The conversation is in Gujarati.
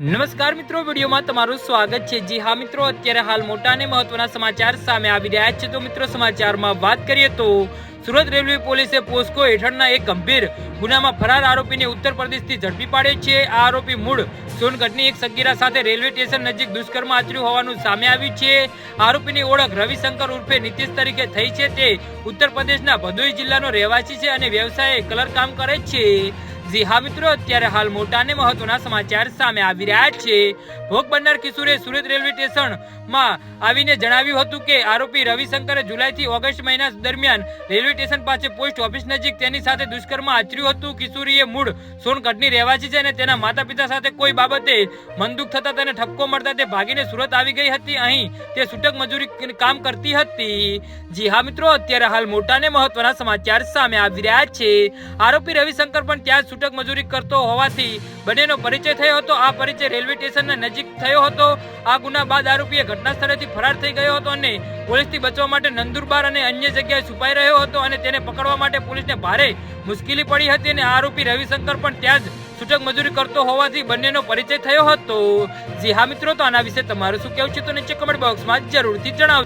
નમસ્કાર મિત્રો, વિડીયોમાં તમારું સ્વાગત છે. જી હા મિત્રો, અત્યારે હાલ મોટા અને મહત્વના સમાચાર સામે આવી રહ્યા છે. તો મિત્રો, સમાચારમાં વાત કરીએ તો સુરત રેલવે પોલીસે પોસ્કો હેઠળના એક ગંભીર ગુનામાં ફરાર આરોપીને ઉત્તર પ્રદેશથી ઝડપી પાડ્યો છે. આ આરોપી મૂળ સોનગઢની એક સગીરા સાથે રેલવે સ્ટેશન નજીક દુષ્કર્મ આચર્યું હોવાનું સામે આવ્યું છે. આરોપીની ઓળખ રવિશંકર ઉર્ફે નીતિશ તરીકે થઈ છે. તે ઉત્તર પ્રદેશના ભદોઈ જિલ્લાનો રહેવાસી છે અને વ્યવસાયે કલર કામ કરે છે. જી હા મિત્રો, અત્યારે હાલ મોટા અને મહત્વના સમાચાર સામે આવી રહ્યા છે. ભોગ બનનાર કિશોરે સુરત રેલવે સ્ટેશનમાં આવીને જણાવ્યું હતું કે, આરોપી રવિશંકરે જુલાઈથી ઓગસ્ટ મહિના દરમિયાન રેલવે સ્ટેશન પાસે પોસ્ટ ઓફિસ નજીક તેની સાથે દુષ્કર્મ આચર્યું હતું. કિશોરીએ મૂળ સોનગઢની રહેવાસી છે અને તેના માતા પિતા સાથે કોઈ બાબતે મનદુખ થતા તેને ઠપકો મળતા તે ભાગીને સુરત આવી ગઈ હતી. અહીં તે છૂટક મજૂરી કામ કરતી હતી. જી હા મિત્રો, અત્યારે હાલ મોટા ને મહત્વના સમાચાર સામે આવી રહ્યા છે. આરોપી રવિશંકર પણ ત્યાં છૂટક મજૂરી કરતો હોવાથી બંનેનો પરિચય થયો હતો. આ પરિચય રેલવે સ્ટેશનના નજીક થયો હતો. આ ગુના બાદ આરોપીએ ઘટના સ્થળેથી ફરાર થઈ ગયો હતો અને પોલીસથી બચવા માટે નંદુરબાર અને અન્ય જગ્યાએ છુપાઈ રહ્યો હતો અને તેને પકડવા માટે પોલીસને ભારે મુશ્કેલી પડી હતી અને આરોપી રવિશંકર પણ ત્યાં જ છૂટક મજૂરી કરતો હોવાથી બંનેનો પરિચય થયો હતો. જી હા મિત્રો, તો આના વિશે તમારું શું કહેવું છે? તો નીચે કમેન્ટ બોક્સમાં જરૂરથી જણાવજો.